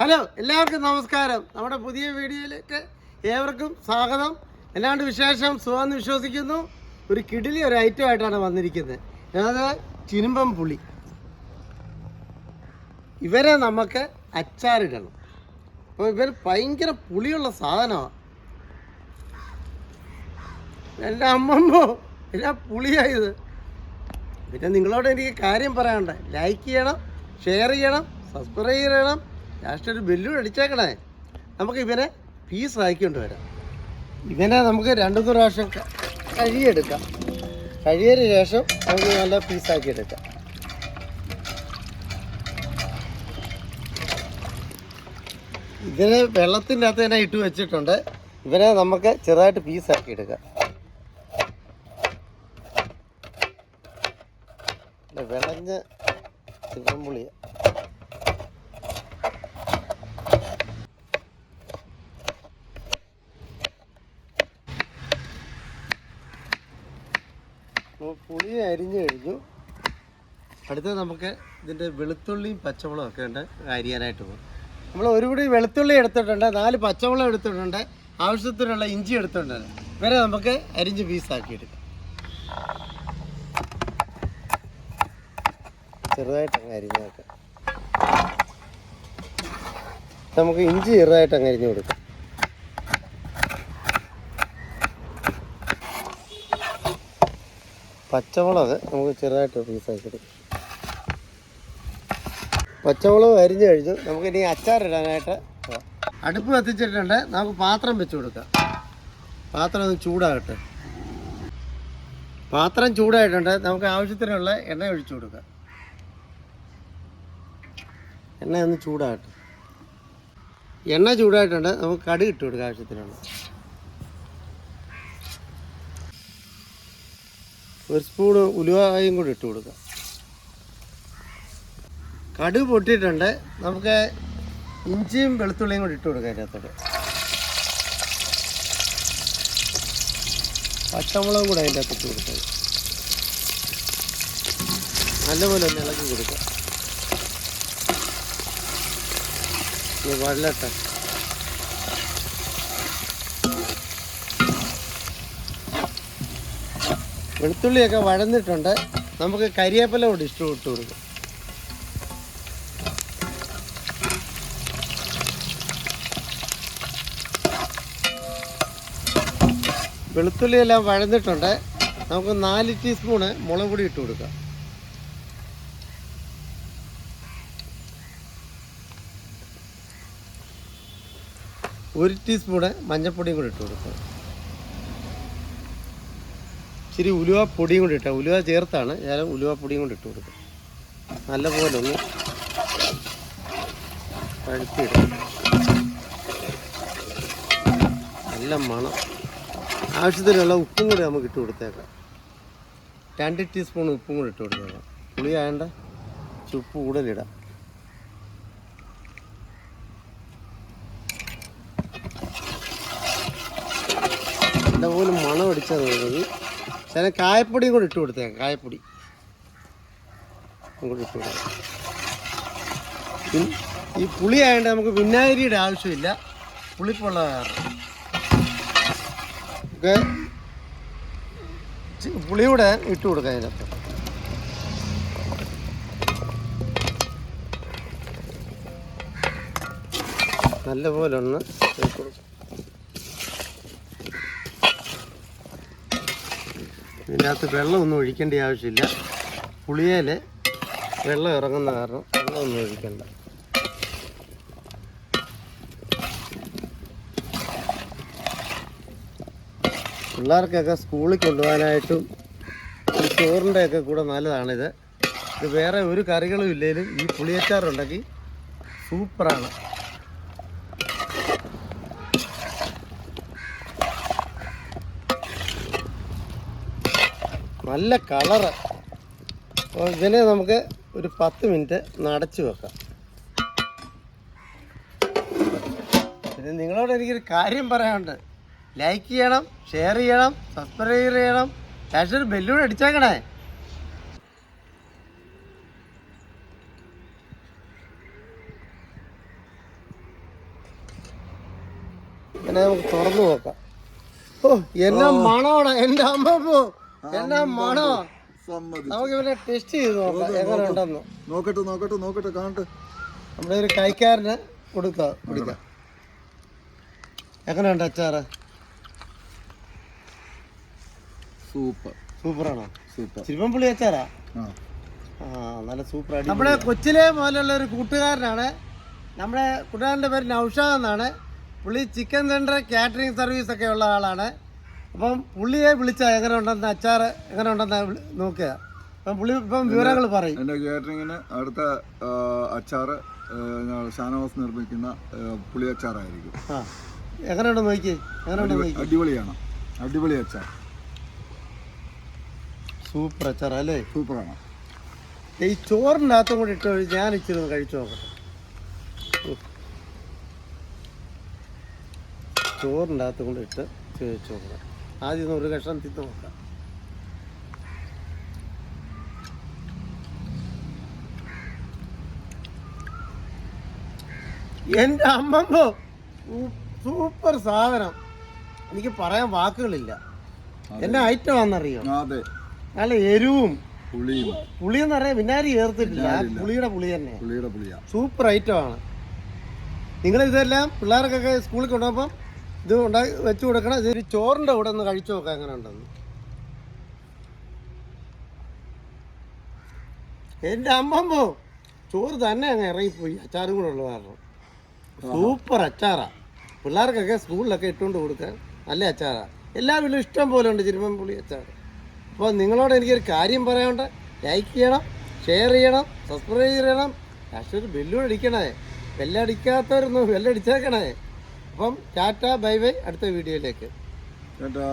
Hello എല്ലാവർക്കും നമസ്കാരം. നമ്മുടെ പുതിയ വീഡിയോയിലേക്ക് ഏവർക്കും സ്വാഗതം. എല്ലാണ്ട് വിശേഷം? സുഖമെന്ന് വിശ്വസിക്കുന്നു. ഒരു കിടിലി ഒരു ഐറ്റം ആയിട്ടാണ് വന്നിരിക്കുന്നത്. അതായത് ചിനുമ്പം പുളി. ഇവരെ നമുക്ക് അച്ചാറിടണം. അപ്പോൾ ഇവർ ഭയങ്കര പുളിയുള്ള സാധനമാണ് എന്റെ അമ്മമ്മോ എല്ലാ പുളിയായത് പിന്നെ നിങ്ങളോട് എനിക്ക് കാര്യം പറയാനുണ്ട്. ലൈക്ക് ചെയ്യണം ഷെയർ ചെയ്യണം സബ്സ്ക്രൈബ് ചെയ്യണം. ലാസ്റ്റ് ഒരു ബെല്ലും അടിച്ചേക്കണേ. നമുക്ക് ഇവനെ ഫീസ് ആക്കിക്കൊണ്ട് വരാം. ഇവനെ നമുക്ക് രണ്ടു പ്രാവശ്യം കഴുകിയെടുക്കാം. കഴുകിയതിന് ശേഷം നമുക്ക് നല്ല പീസാക്കി എടുക്കാം ഇതിനെ വെള്ളത്തിന്റെ അകത്ത് തന്നെ ഇട്ട് വെച്ചിട്ടുണ്ട്. ഇവനെ നമുക്ക് ചെറുതായിട്ട് പീസാക്കി എടുക്കാം വിളഞ്ഞ് ചിക്കൻപുളിയ പുളി അരിഞ്ഞു കഴിഞ്ഞു. അടുത്തത് നമുക്ക് ഇതിന്റെ വെളുത്തുള്ളിയും പച്ചമുളകും ഒക്കെ ഉണ്ട് അരിയാനായിട്ട് പോകും. നമ്മൾ ഒരു പിടി വെളുത്തുള്ളി എടുത്തിട്ടുണ്ട് നാല് പച്ചമുളക് എടുത്തിട്ടുണ്ട് ആവശ്യത്തിനുള്ള ഇഞ്ചി എടുത്തിട്ടുണ്ട്. ഇവരെ നമുക്ക് അരിഞ്ഞ് പീസാക്കി എടുക്കാം. ചെറുതായിട്ട് അങ്ങ് അരിഞ്ഞ് നമുക്ക് ഇഞ്ചി ചെറുതായിട്ട് അങ്ങ് അരിഞ്ഞ് കൊടുക്കാം. പച്ചമുളക് നമുക്ക് ചെറുതായിട്ട് പീസാക്കി എടുക്കാം. പച്ചമുളക് അരിഞ്ഞു കഴിഞ്ഞു നമുക്ക് ഇനി അച്ചാറിടാനായിട്ട്. അടുപ്പ് കത്തിച്ചിട്ടുണ്ട്. നമുക്ക് പാത്രം വെച്ച് കൊടുക്കാം. പാത്രം ഒന്ന് ചൂടാകട്ടെ. പാത്രം ചൂടായിട്ടുണ്ട്. നമുക്ക് ആവശ്യത്തിനുള്ള എണ്ണ ഒഴിച്ചു കൊടുക്കാം. എണ്ണ ഒന്ന് ചൂടാകട്ടെ. എണ്ണ ചൂടായിട്ടുണ്ട്. നമുക്ക് കടി ഇട്ട് കൊടുക്കാം ആവശ്യത്തിനുള്ള. ഒരു സ്പൂൺ ഉലുവായും കൂടി ഇട്ട് കൊടുക്കാം. കടുക് പൊട്ടിയിട്ടുണ്ട്. നമുക്ക് ഇഞ്ചിയും വെളുത്തുള്ളിയും കൂടി ഇട്ട് കൊടുക്കാം അതിനകത്തോട്ട്. പച്ചമുളകും കൂടെ അതിന്റെ അകത്ത് ഇട്ട് കൊടുക്കാം. നല്ലപോലെ ഒന്ന് ഇളക്കി കൊടുക്കാം. ഇനി വെളുത്തുള്ളിയൊക്കെ വഴന്നിട്ടുണ്ട്. നമുക്ക് കരിയേപ്പല കൂടി ഇഷ്ടം ഇട്ട് കൊടുക്കും. വെളുത്തുള്ളിയെല്ലാം വഴന്നിട്ടുണ്ട്. നമുക്ക് നാല് ടീസ്പൂണ് മുളക് പൊടി ഇട്ട് കൊടുക്കാം. ഒരു ടീസ്പൂണ് മഞ്ഞൾപ്പൊടിയും കൂടി ഇട്ട് കൊടുക്കാം. ഇച്ചിരി ഉലുവ പൊടിയും കൂടി ഇട്ടാൽ ഉലുവ ചേർത്താണ് ഞാൻ ഉലുവ പൊടിയും കൊണ്ട് ഇട്ട് കൊടുക്കും. നല്ലപോലെ ഒന്ന് പഴുത്തിടും. നല്ല മണം. ആവശ്യത്തിനുള്ള ഉപ്പും കൂടി നമുക്ക് ഇട്ട് കൊടുത്തേക്കാം. രണ്ട് ടീസ്പൂൺ ഉപ്പും കൂടി ഇട്ട് കൊടുത്തേക്കാം. പുളി ആയണ്ട ഉപ്പ് കൂടുതലിടാം നല്ലപോലെ മണം അടിച്ചാൽ ചില കായപ്പൊടിയും കൂടി ഇട്ട് കൊടുത്തേക്കാം കായപ്പൊടി. കൂടി ഇട്ട് കൊടുക്കാം ഈ പുളി ആയതുകൊണ്ട് നമുക്ക് വിനാഗിരിയുടെ ആവശ്യമില്ല. പുളിപ്പുള്ള പുളിയുടെ ഇട്ട് കൊടുക്കാം അതിനകത്ത്. നല്ലപോലെ ഒന്ന് കൊടുക്കാം. ഇതിനകത്ത് വെള്ളമൊന്നും ഒഴിക്കേണ്ട ആവശ്യമില്ല. പുളിയേൽ വെള്ളം ഇറങ്ങുന്ന കാരണം വെള്ളമൊന്നും ഒഴിക്കണ്ട. പിള്ളേർക്കൊക്കെ സ്കൂളിൽ കൊണ്ടുപോകാനായിട്ടും ഈ ചോറിന്റെയൊക്കെ കൂടെ നല്ലതാണിത്. ഇത് വേറെ ഒരു കറികളും ഇല്ലെങ്കിലും ഈ പുളിയച്ചാറുണ്ടെങ്കിൽ സൂപ്പറാണ്. നല്ല കളറ് അപ്പോൾ ഇതിനെ നമുക്ക് ഒരു പത്ത് മിനിറ്റ് നടച്ചു വെക്കാം. പിന്നെ നിങ്ങളോട് എനിക്കൊരു കാര്യം പറയാനുണ്ട്. ലൈക്ക് ചെയ്യണം ഷെയർ ചെയ്യണം സബ്സ്ക്രൈബ് ചെയ്യണം. ലാസ്റ്റ് ഒരു ബെല്ലൂടെ അടിച്ചേക്കണേ. പിന്നെ നമുക്ക് തുറന്നു നോക്കാം. ഓ എന്നാ മണോടാ എന്റെ അമ്മപ്പോ എന്നാ മണോ? നമുക്ക് ഇവരെ ടെസ്റ്റ് ചെയ്ത് നോക്കാം എങ്ങനെ ഉണ്ടെന്ന്. നോക്കട്ടെ നോക്കട്ടെ നോക്കട്ടെ കാണട്ടെ. നമ്മുടെ ഒരു കൈക്കാരന് കൊടുക്കാം കുടിക്കാം എങ്ങനെയുണ്ട് അച്ചാറ്? സൂപ്പർ. സൂപ്പറാണോ? സൂപ്പർ. ചിരുവമ്പുളി അച്ചാറാ? ആ. നല്ല സൂപ്പർ നമ്മുടെ കൊച്ചിലെ മുതലുള്ള ഒരു കൂട്ടുകാരനാണ്. നമ്മുടെ കൂട്ടുകാരന്റെ പേര് നൗഷാദ് എന്നാണ്. പുള്ളി ചിക്കൻ സെന്റർ കാറ്ററിംഗ് സർവീസ് ഒക്കെ ഉള്ള ആളാണ്. അപ്പം പുള്ളിയെ വിളിച്ചാൽ എങ്ങനെ ഉണ്ടെന്ന് അച്ചാർ എങ്ങനെ ഉണ്ടെന്ന് നോക്കുക അപ്പം പുള്ളി ഇപ്പം വിവരങ്ങൾ പറയും. എന്റെ കാറ്ററിങ്ങിന് അടുത്ത അച്ചാർ ഷാനവാസ് നിർമ്മിക്കുന്ന പുളി അച്ചാറായിരിക്കും. ആ. എങ്ങനെയുണ്ട് നോക്കി. എങ്ങനെയുണ്ട് നോക്കി. അടിപൊളിയാണ്. അടിപൊളി അച്ചാർ. സൂപ്പർ അച്ചാർ അല്ലേ? സൂപ്പറാണ്. ഈ ചോറിന്റെ അകത്തും കൂടി ഇട്ട് ഞാൻ ഇച്ചിരി കഴിച്ചു നോക്കട്ടെ. ചോറിന്റെ അകത്തും കൂടി ഇട്ട് കഴിച്ചു നോക്കണം ആദ്യം ഒരു കഷ്ണം തിന്ന് നോക്കാം. എന്റെ അമ്മമ്മോ സൂപ്പർ സാധനം. എനിക്ക് പറയാൻ വാക്കുകളില്ല. എന്നെ ഐറ്റം ആണെന്നറിയോ? നല്ല എരിവും. പുളിയും. പുളി എന്ന് പറയാൻ വിനാരി ചേർത്തിട്ടില്ല പുളിയുടെ പുളി തന്നെ. പുളിയുടെ സൂപ്പർ ഐറ്റമാണ് നിങ്ങൾ ഇതെല്ലാം പിള്ളേർക്കൊക്കെ സ്കൂളിൽ കൊണ്ടുപോകുമ്പം ഇത് ഉണ്ടാക്കി വെച്ച് കൊടുക്കണം. ഇതൊരു ചോറിന്റെ കൂടെ ഒന്ന് കഴിച്ചു നോക്കാം എങ്ങനെ ഉണ്ടെന്ന്. എന്റെ അമ്മമ്മോ ചോറ് തന്നെ അങ്ങ് ഇറങ്ങിപ്പോയി. അച്ചാറും കൂടെ ഉള്ള കാരണം. സൂപ്പർ അച്ചാറാ. പിള്ളേർക്കൊക്കെ സ്കൂളിലൊക്കെ ഇട്ടുകൊണ്ട് കൊടുക്കാൻ നല്ല അച്ചാറാ. എല്ലാ വീട്ടിലും ഇഷ്ടം പോലെ ഉണ്ട് ചിരുമ്പൻ പുളി അച്ചാർ. അപ്പോൾ നിങ്ങളോട് എനിക്കൊരു കാര്യം പറയാനുണ്ട്. ലൈക്ക് ചെയ്യണം ഷെയർ ചെയ്യണം സബ്സ്ക്രൈബ് ചെയ്യണം. പക്ഷേ ഒരു ബെല്ലും അടിക്കണേ. ബെല്ലടിക്കാത്തവരൊന്നും ബെല്ലടിച്ചേക്കണേ. അപ്പം ടാറ്റ ബൈ ബൈ. അടുത്ത വീഡിയോയിലേക്ക്. ചേട്ടാ